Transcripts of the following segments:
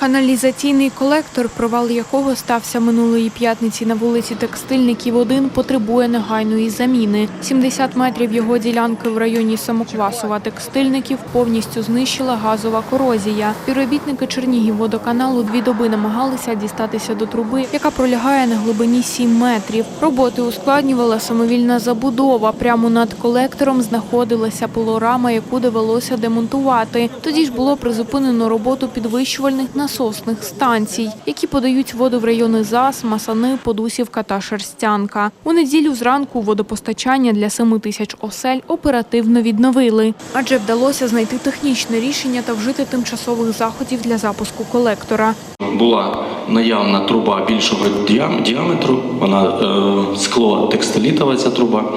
Каналізаційний колектор, провал якого стався минулої п'ятниці на вулиці Текстильників 1, потребує негайної заміни. 70 метрів його ділянки в районі Самоквасова Текстильників повністю знищила газова корозія. Співробітники Чернігівводоканалу дві доби намагалися дістатися до труби, яка пролягає на глибині 7 метрів. Роботи ускладнювала самовільна забудова. Прямо над колектором знаходилася пилорама, яку довелося демонтувати. Тоді ж було призупинено роботу підвищувальних насосних станцій, які подають воду в райони ЗАС, Масани, Подусівка та Шерстянка. У неділю зранку водопостачання для 7 тисяч осель оперативно відновили, адже вдалося знайти технічне рішення та вжити тимчасових заходів для запуску колектора. Була наявна труба більшого діам- діаметру, вона е, скло текстилітова ця труба.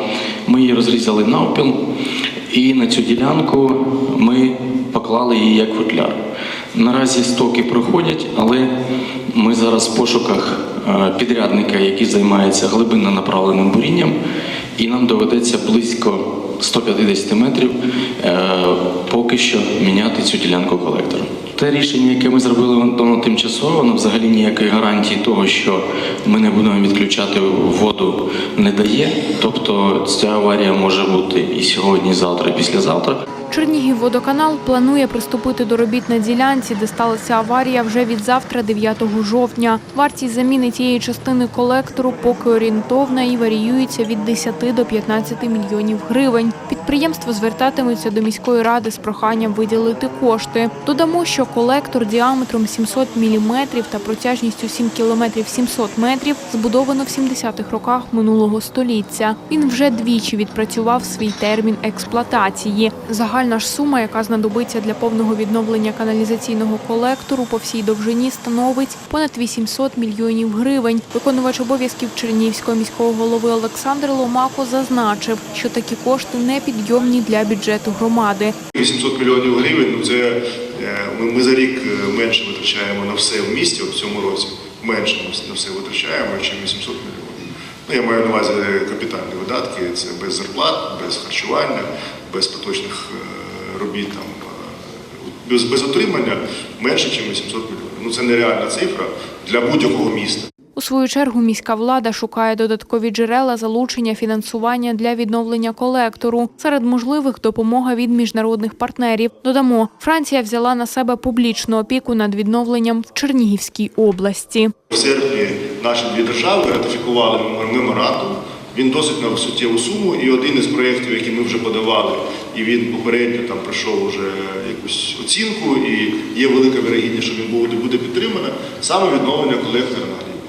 Ми її розрізали навпіл, і на цю ділянку ми поклали її як футляр. Наразі стоки проходять, але ми зараз в пошуках е, підрядника, який займається глибинно направленим бурінням, і нам доведеться близько 150 метрів е, поки що міняти цю ділянку колектора. Те рішення, яке ми зробили, воно тимчасово, воно взагалі ніякої гарантії того, що ми не будемо відключати воду, не дає. Тобто ця аварія може бути і сьогодні, і завтра, і післязавтра. Чернігівводоканал планує приступити до робіт на ділянці, де сталася аварія вже від завтра, 9 жовтня. Вартість заміни тієї частини колектору поки орієнтовна і варіюється від 10 до 15 мільйонів гривень. Підприємство звертатиметься до міської ради з проханням виділити кошти. Додамо, що колектор діаметром 700 міліметрів та протяжністю 7 кілометрів 700 метрів збудовано в 70-х роках минулого століття. Він вже двічі відпрацював свій термін експлуатації. Загальна ж сума, яка знадобиться для повного відновлення каналізаційного колектору по всій довжині, становить понад 800 мільйонів гривень. Виконувач обов'язків Чернігівського міського голови Олександр Ломако зазначив, що такі кошти непідйомні для бюджету громади. 800 мільйонів гривень, ну це е, ми, за рік е, менше витрачаємо на все в місті в цьому році. Менше на все витрачаємо, ніж 800 мільйонів. Ну, я маю на увазі капітальні видатки, це без зарплат, без харчування, без поточних е, робіт, там, е, без, без отримання менше, ніж 800 мільйонів. Ну це нереальна цифра для будь-якого міста. У свою чергу міська влада шукає додаткові джерела залучення фінансування для відновлення колектору. Серед можливих допомога від міжнародних партнерів. Додамо, Франція взяла на себе публічну опіку над відновленням в Чернігівській області. В серпні наші дві держави ратифікували меморандум. Він досить на суттєву суму, і один із проєктів, який ми вже подавали, і він попередньо там пройшов вже якусь оцінку, і є велика вірогідність, що він буде, буде підтримано, саме відновлення колектора на Глібі.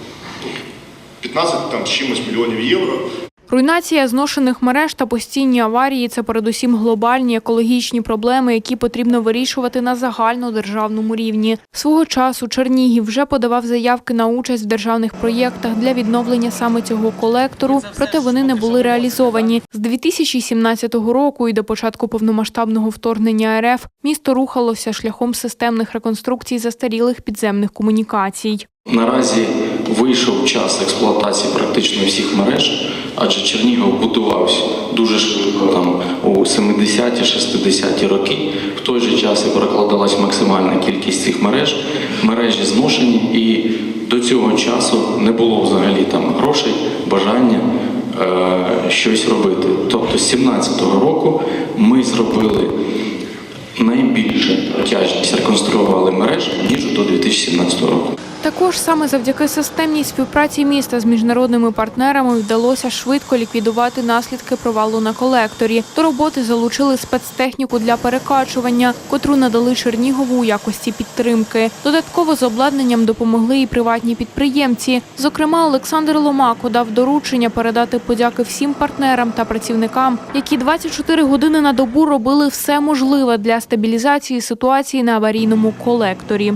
15 там, чимось мільйонів євро. Руйнація зношених мереж та постійні аварії це передусім глобальні екологічні проблеми, які потрібно вирішувати на загальнодержавному рівні. Свого часу Чернігів вже подавав заявки на участь в державних проєктах для відновлення саме цього колектору, проте вони не були реалізовані. З 2017 року і до початку повномасштабного вторгнення РФ місто рухалося шляхом системних реконструкцій застарілих підземних комунікацій. Наразі вийшов час експлуатації практично всіх мереж, адже Чернігів будувався дуже швидко там у 70-60-ті роки. В той же час і прокладалась максимальна кількість цих мереж. Мережі зношені, і до цього часу не було взагалі там грошей, бажання е, щось робити. Тобто з 17-го року ми зробили найбільше тяжність реконструювали мереж ніж до 2017 року. Також саме завдяки системній співпраці міста з міжнародними партнерами вдалося швидко ліквідувати наслідки провалу на колекторі. До роботи залучили спецтехніку для перекачування, котру надали Чернігову у якості підтримки. Додатково з обладнанням допомогли і приватні підприємці. Зокрема, Олександр Ломако дав доручення передати подяки всім партнерам та працівникам, які 24 години на добу робили все можливе для стабілізації ситуації на аварійному колекторі.